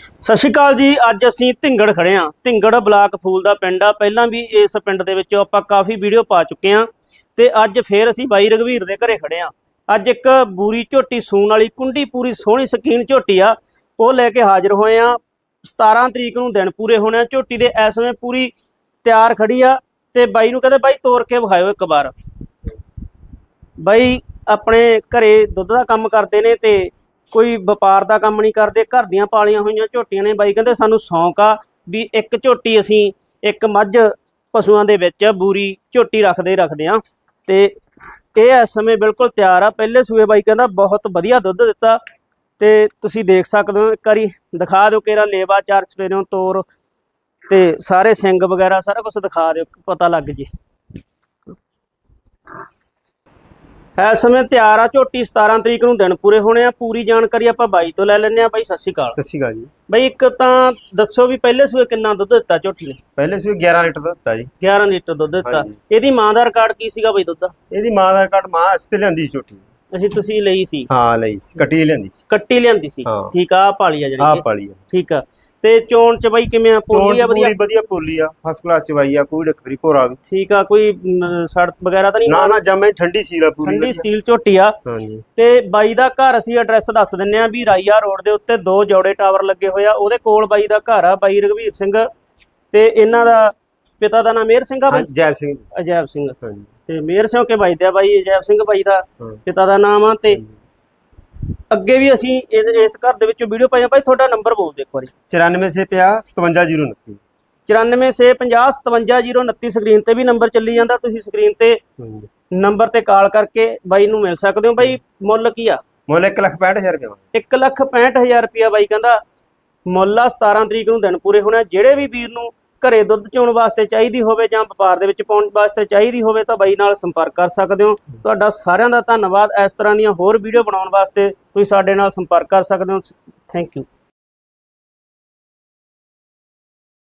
ਸਤਿ ਸ਼੍ਰੀ ਅਕਾਲ ਜੀ, ਅੱਜ ਅਸੀਂ ਢਿੰਗੜ ਖੜੇ ਆ ਢਿੰਗੜ ਬਲਾਕ ਫੂਲ ਦਾ ਪਿੰਡ ਆ। ਪਹਿਲਾਂ ਵੀ ਇਸ ਪਿੰਡ ਦੇ ਵਿੱਚ ਆਪਾਂ ਕਾਫੀ ਵੀਡੀਓ ਪਾ ਚੁੱਕੇ ਆ ਤੇ ਅੱਜ ਫੇਰ ਅਸੀਂ ਬਾਈ ਰਗਵੀਰ ਦੇ ਘਰੇ ਖੜੇ ਆ ਅੱਜ ਇੱਕ ਬੂਰੀ ਝੋਟੀ ਸੂਣ ਵਾਲੀ, ਕੁੰਡੀ ਪੂਰੀ ਸੋਹਣੀ ਸਕੀਨ ਝੋਟੀ ਆ। ਉਹ ਲੈ ਕੇ ਹਾਜ਼ਰ ਹੋਏ ਆ 17 ਤਰੀਕ ਨੂੰ ਦਿਨ ਪੂਰੇ ਹੋਣੇ ਆ। ਝੋਟੀ ਦੇ ਇਸ ਸਮੇਂ ਪੂਰੀ ਤਿਆਰ ਖੜੀ ਆ ਤੇ ਬਾਈ ਨੂੰ ਕਹਿੰਦੇ, ਬਾਈ, ਤੋਰ ਕੇ ਵਿਖਾਇਓ ਇੱਕ ਵਾਰ। ਬਾਈ, ਆਪਣੇ ਘਰੇ ਦੁੱਧ ਦਾ ਕੰਮ ਕਰਦੇ ਨੇ ਤੇ ਕੋਈ ਵਪਾਰ ਦਾ ਕੰਮ ਨਹੀਂ ਕਰਦੇ, ਘਰ ਦੀਆਂ ਪਾਲੀਆਂ ਹੋਈਆਂ ਝੋਟੀਆਂ ਨੇ ਬਾਈ, ਕਹਿੰਦੇ ਸਾਨੂੰ ਸ਼ੌਂਕ ਆ ਵੀ ਇੱਕ ਝੋਟੀ ਅਸੀਂ ਇੱਕ ਮੱਝ ਪਸ਼ੂਆਂ ਦੇ ਵਿੱਚ ਬੂਰੀ ਝੋਟੀ ਰੱਖਦੇ ਹੀ ਰੱਖਦੇ ਆ ਤੇ ਇਹ ਇਸ ਸਮੇਂ ਬਿਲਕੁਲ ਤਿਆਰ ਆ। ਪਹਿਲੇ ਸੂਏ ਬਾਈ ਕਹਿੰਦਾ ਬਹੁਤ ਵਧੀਆ ਦੁੱਧ ਦਿੱਤਾ। ਤੇ ਤੁਸੀਂ ਦੇਖ ਸਕਦੇ ਹੋ, ਇੱਕ ਵਾਰੀ ਦਿਖਾ ਦਿਓ ਕਿਹੜਾ ਲੇਵਾ, ਚਾਰ ਸਵੇਰੋਂ ਤੋਰ ਤੇ ਸਾਰੇ ਸਿੰਗ ਵਗੈਰਾ ਸਾਰਾ ਕੁਝ ਦਿਖਾ ਦਿਓ, ਪਤਾ ਲੱਗ ਜੇ। ਇਸ ਸਮੇਂ ਤਿਆਰ ਆ ਝੋਟੀ 17 ਤਰੀਕ ਨੂੰ ਦਿਨ ਪੂਰੇ ਹੋਣੇ ਆ। ਪੂਰੀ ਜਾਣਕਾਰੀ ਆਪਾਂ ਬਾਈ ਤੋਂ ਲੈ ਲੈਣੇ ਆ। ਬਾਈ ਸਤਿ ਸ਼੍ਰੀ ਅਕਾਲ। ਸਤਿ ਸ਼੍ਰੀ ਅਕਾਲ ਜੀ। ਬਾਈ ਇੱਕ ਤਾਂ ਦੱਸੋ ਵੀ ਪਹਿਲੇ ਸੂਏ ਕਿੰਨਾ ਦੁੱਧ ਦਿੱਤਾ ਝੋਟੀ ਨੇ? ਪਹਿਲੇ ਸੂਏ 11 ਲੀਟਰ ਦੁੱਧ ਦਿੱਤਾ ਜੀ। 11 ਲੀਟਰ ਦੁੱਧ ਦਿੱਤਾ। ਇਹਦੀ ਮਾਂ ਦਾ ਰਿਕਾਰਡ ਕੀ ਸੀਗਾ ਬਾਈ ਦੁੱਧ ਦਾ? ਇਹਦੀ ਮਾਂ ਦਾ ਕਾਰਡ ਮਾਂ ਅਸਤੇ ਲਿਆਂਦੀ ਸੀ ਛੋਟੀ ਅਸੀਂ ਤੁਸੀਂ ਲਈ ਸੀ? ਹਾਂ ਲਈ ਸੀ। ਕੱਟੀ ਲਿਆਂਦੀ ਸੀ। ਕੱਟੀ ਲਿਆਂਦੀ ਸੀ। ਠੀਕ ਆ ਪਾਲੀ ਆ ਜਿਹੜੀ ਕਿ। ਪਾਲੀ ਆ। ਠੀਕ ਆ। ਤੇ ਚੋਣ ਚ ਬਾਈ ਕਿਵੇਂ ਆ? ਪੋਲੀ ਆ ਵਧੀਆ? ਪੂਰੀ ਵਧੀਆ ਪੋਲੀ ਆ। ਫਸਟ ਕਲਾਸ ਚਵਾਈ ਆ ਕੋਈ ਦਿੱਕਤ ਨਹੀਂ ਭੋਰਾ ਵੀ। ਠੀਕ ਆ ਕੋਈ ਸੜਕ ਵਗੈਰਾ ਤਾਂ ਨਹੀਂ ਨਾ ਨਾ ਜਮੇ ਠੰਡੀ ਸੀਲ ਆ ਪੂਰੀ ਠੰਡੀ ਵਧੀਆ। ਸੀਲ ਝੋਟੀ ਆ। ਹਾਂਜੀ। ਤੇ ਬਾਈ ਦਾ ਘਰ ਅਸੀਂ ਐਡਰੈਸ ਦੱਸ ਦਿੰਨੇ ਆ ਵੀ ਰਾਈਆ ਰੋਡ ਦੇ ਉੱਤੇ ਦੋ ਜੋੜੇ ਟਾਵਰ ਲੱਗੇ ਹੋਏ ਆ। ਉਹਦੇ ਕੋਲ ਬਾਈ ਦਾ ਘਰ ਆ ਬਾਈ ਰਘਵੀਰ ਸਿੰਘ ਤੇ ਇਹਨਾਂ ਦਾ ਪਿਤਾ ਦਾ ਨਾਮ ਮੇਹਰ ਸਿੰਘ ਆ ਹਾਂ ਬਾਈ ਜੈ ਸਿੰਘ। ਅਜੈਬ ਸਿੰਘ। ਹਾਂਜੀ। ਤੇ ਮੇਹਰ ਸਿੰਘ ਕੇ ਬਾਈ ਦਾ ਬਾਈ? ਅਜੈਬ ਸਿੰਘ ਬਾਈ ਦਾ ਹਾਂ। ਪਿਤਾ ਦਾ ਨਾਮ ਆ ਤੇ ਅੱਗੇ ਵੀ ਅਸੀਂ ਇਹ- ਇਸ ਘਰ ਦੇ ਵਿੱਚੋਂ ਵੀਡੀਓ ਪਾਈਆਂ। ਭਾਈ ਤੁਹਾਡਾ ਨੰਬਰ ਬੋਲ ਦਿਓ ਇੱਕ ਵਾਰੀ। 94 ਸੇ ਪਿਆ 57029 9465050029 ਸਕਰੀਨ ਤੇ ਵੀ ਨੰਬਰ ਚੱਲੀ ਜਾਂਦਾ। ਤੁਸੀਂ ਸਕਰੀਨ ਤੇ ਨੰਬਰ ਤੇ ਕਾਲ ਕਰਕੇ ਬਾਈ ਨੂੰ ਮਿਲ ਸਕਦੇ ਹੋ। ਬਾਈ ਮੁੱਲ ਕੀ ਆ? ਮੁੱਲ 165000 ਰੁਪਏ 1 ਲੱਖ 65000 ਰੁਪਿਆ ਬਾਈ ਕਹਿੰਦਾ। ਮੁੱਲ ਆ 17 ਤਰੀਕ ਨੂੰ ਦਿਨ ਪੂਰੇ ਹੋਣਾ। ਜਿਹੜੇ ਵੀ ਵੀਰ ਨੂੰ ਘਰੇ ਦੁੱਧ ਚੋਣ ਵਾਸਤੇ ਚਾਹੀਦੀ ਹੋਵੇ ਜਾਂ ਵਪਾਰ ਦੇ ਵਿੱਚ ਪਾਉਣ ਵਾਸਤੇ ਚਾਹੀਦੀ ਹੋਵੇ ਤਾਂ ਬਾਈ ਨਾਲ ਸੰਪਰਕ ਕਰ ਸਕਦੇ ਹੋ। ਤੁਹਾਡਾ ਸਾਰਿਆਂ ਦਾ ਧੰਨਵਾਦ। ਇਸ ਤਰ੍ਹਾਂ ਦੀਆਂ ਹੋਰ ਵੀਡੀਓ ਬਣਾਉਣ ਵਾਸਤੇ ਤੁਸੀਂ ਸਾਡੇ ਨਾਲ ਸੰਪਰਕ ਕਰ ਸਕਦੇ ਹੋ। Thank you